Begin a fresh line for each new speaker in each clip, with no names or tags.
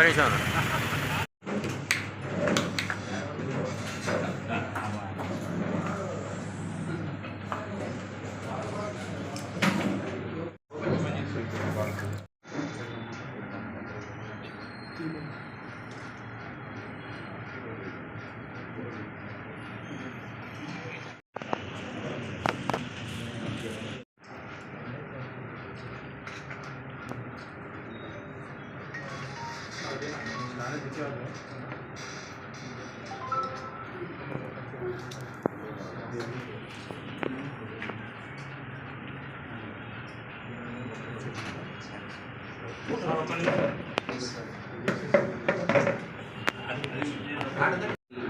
疲れちゃうの。Thank you.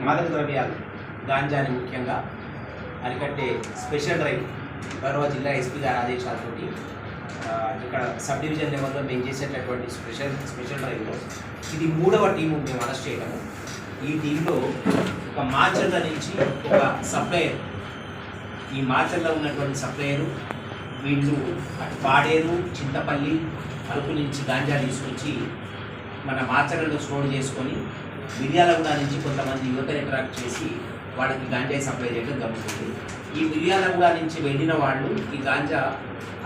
మాదక ద్రవ్యాలు గాంజాని ముఖ్యంగా అరికట్టే స్పెషల్ డ్రైవ్ గౌరవ జిల్లా ఎస్పీ గారి ఆదేశాలతోటి ఇక్కడ సబ్ డివిజన్ లెవెల్లో మేము చేసేటటువంటి స్పెషల్ స్పెషల్ డ్రైవ్లో ఇది మూడవ టీము మేము అరెస్ట్ చేయడము. ఈ టీంలో ఒక మాచర్ల నుంచి ఒక సప్లయర్ ఈ మాచర్లో ఉన్నటువంటి సప్లయరు వీళ్ళు అటు పాడేరు చింతపల్లి అరకు నుంచి గాంజా తీసుకొచ్చి మన మార్చర్లలో స్టోర్ చేసుకొని మిర్యాలగూడ నుంచి కొంతమంది యువతని అట్రాక్ట్ చేసి వాళ్ళకి గాంజా సప్లై చేయడం జరుగుతుంది ఈ మిర్యాలగూడ నుంచి వెళ్ళిన వాళ్ళు ఈ గాంజా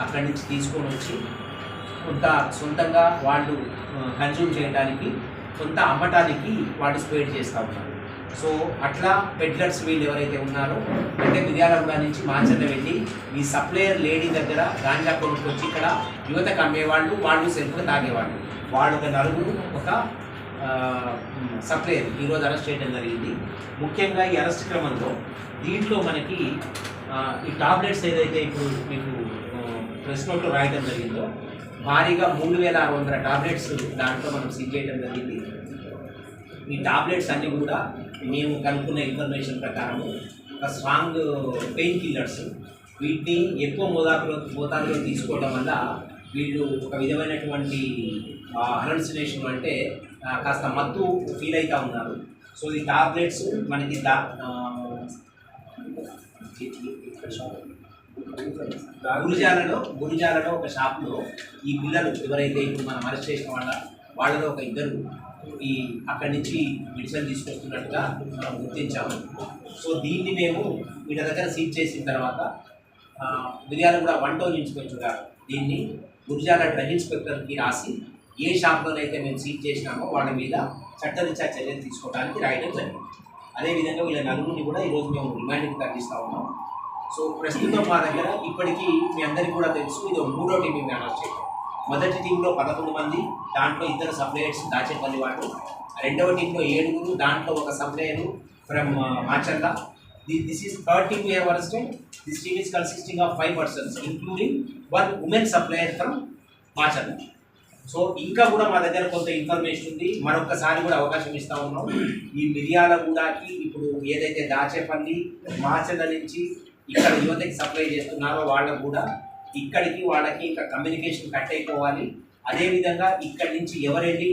అక్కడి నుంచి తీసుకొని వచ్చి కొంత సొంతంగా వాళ్ళు కన్జ్యూమ్ చేయడానికి కొంత అమ్మటానికి వాళ్ళు స్ప్రేడ్ చేస్తూ ఉన్నారు. సో అట్లా పెడ్లర్స్ వీళ్ళు ఎవరైతే ఉన్నారో అంటే మిర్యాలగూడ నుంచి మాచర్ల వెళ్ళి ఈ సప్లయర్ లేడీ దగ్గర గాంజా కొనుక్కొచ్చి ఇక్కడ యువతకు అమ్మేవాళ్ళు వాళ్ళు సెల్ఫ్గా తాగేవాళ్ళు. వాళ్ళు ఒక నలుగురు ఒక సప్లయర్ ఈరోజు అరెస్ట్ చేయడం జరిగింది. ముఖ్యంగా ఈ అరెస్ట్ క్రమంలో దీంట్లో మనకి ఈ టాబ్లెట్స్ ఏదైతే ఇప్పుడు మీకు ప్రెస్ నోట్లో రాయడం జరిగిందో భారీగా మూడు వేల ఆరు వందల టాబ్లెట్స్ దాంట్లో మనం సీజ్ చేయడం జరిగింది. ఈ టాబ్లెట్స్ అన్నీ కూడా మేము కనుక్కున్న ఇన్ఫర్మేషన్ ప్రకారము ఒక స్ట్రాంగ్ పెయిన్ కిల్లర్స్ వీటిని ఎక్కువ మోతాదులో మోతాదులో తీసుకోవడం వల్ల వీళ్ళు ఒక విధమైనటువంటి హలన్సినేషన్ అంటే కాస్త మత్తు ఫీల్ అవుతూ ఉన్నారు. సో ఈ టాబ్లెట్స్ మనకి దా గురుజాలలో గురిజాలలో గురిజాలలో ఒక షాప్లో ఈ పిల్లలు ఎవరైతే ఇప్పుడు మనం అరెస్ట్ చేసిన వాళ్ళ వాళ్ళలో ఒక ఇద్దరు ఈ అక్కడి నుంచి మెడిసిన్ తీసుకొస్తున్నట్టుగా మనం గుర్తించాము. సో దీన్ని మేము వీళ్ళ దగ్గర సీజ్ చేసిన తర్వాత ఆ, మిర్యాల కూడా వన్ టౌన్ ఇన్స్పెక్టర్ గారు దీన్ని గురుజాల డ్రగ్ ఇన్స్పెక్టర్కి రాసి ఏ షాప్లోనైతే మేము సీజ్ చేసినామో వాళ్ళ మీద చట్టరీత్యా చర్యలు తీసుకోవడానికి రాయడం జరిగింది. అదేవిధంగా వీళ్ళ నలుగురిని కూడా ఈరోజు మేము రిమాండ్కి తగ్గిస్తూ ఉన్నాం. సో ప్రస్తుతం మా దగ్గర ఇప్పటికీ మీ అందరికీ కూడా తెలుసు ఇది ఒక మూడో టీం మేము అనౌన్స్ చేయడం మొదటి టీంలో పదకొండు మంది దాంట్లో ఇద్దరు సప్లయర్స్ దాచేపల్లి వాళ్ళు. రెండవ టీంలో ఏడుగురు దాంట్లో ఒక supplier from Macherla. This is third team we have this team is consisting of five persons including one women supplier from Macherla. So ఇంకా కూడా మా దగ్గర కొంత ఇన్ఫర్మేషన్ ఉంది. మరొకసారి కూడా అవకాశం ఇస్తా ఉన్నాం. ఈ మిర్యాలగూడకి ఇప్పుడు ఏదైతే దాచేపల్లి మాచర్ల నుంచి ఇక్కడ యువతకి సప్లై చేస్తున్నారో వాళ్ళకు కూడా ఇక్కడికి వాళ్ళకి ఇంకా కమ్యూనికేషన్ కట్ అయిపోవాలి. అదేవిధంగా ఇక్కడి నుంచి ఎవరెళ్ళి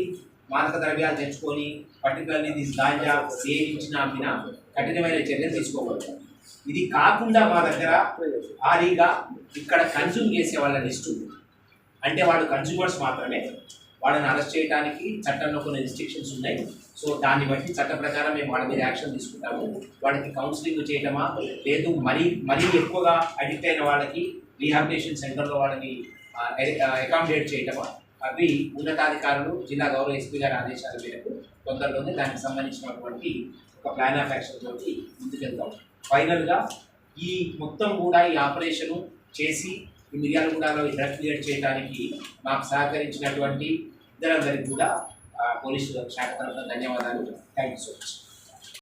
మాదక ద్రవ్యాలు తెచ్చుకొని పర్టికులర్లీ దిస్ గాంజా సేవించిన అమ్మిన కఠినమైన చర్యలు తీసుకోవచ్చు ఇది కాకుండా మా దగ్గర భారీగా ఇక్కడ కన్జ్యూమ్ చేసే వాళ్ళ లిస్ట్ ఉంది. అంటే వాళ్ళు కన్జ్యూమర్స్ మాత్రమే. వాళ్ళని అరెస్ట్ చేయడానికి చట్టంలో కొన్ని రిస్ట్రిక్షన్స్ ఉన్నాయి. సో దాన్ని బట్టి చట్ట ప్రకారం మేము వాళ్ళ మీద యాక్షన్ తీసుకుంటాము. వాళ్ళకి కౌన్సిలింగ్ చేయటమా? లేదు మరీ మరీ ఎక్కువగా అడిక్ట్ అయిన వాళ్ళకి రీహాబిలిటేషన్ సెంటర్లో వాళ్ళని అకామిడేట్ చేయటమా? అవి ఉన్నతాధికారులు జిల్లా గౌరవ ఎస్పీ గారి ఆదేశాల మేరకు తొందరలోనే దానికి సంబంధించినటువంటి ఒక ప్లాన్ ఆఫ్ యాక్షన్ తోటి ముందుకెళ్తాం. ఫైనల్గా ఈ మొత్తం కూడా ఈ ఆపరేషను చేసి ఈ మిర్యాలగూడలో డ్రగ్ క్లియర్ చేయడానికి మాకు సహకరించినటువంటి ఇద్దరందరికీ కూడా పోలీసు శాఖ తరఫున ధన్యవాదాలు. Thank you so much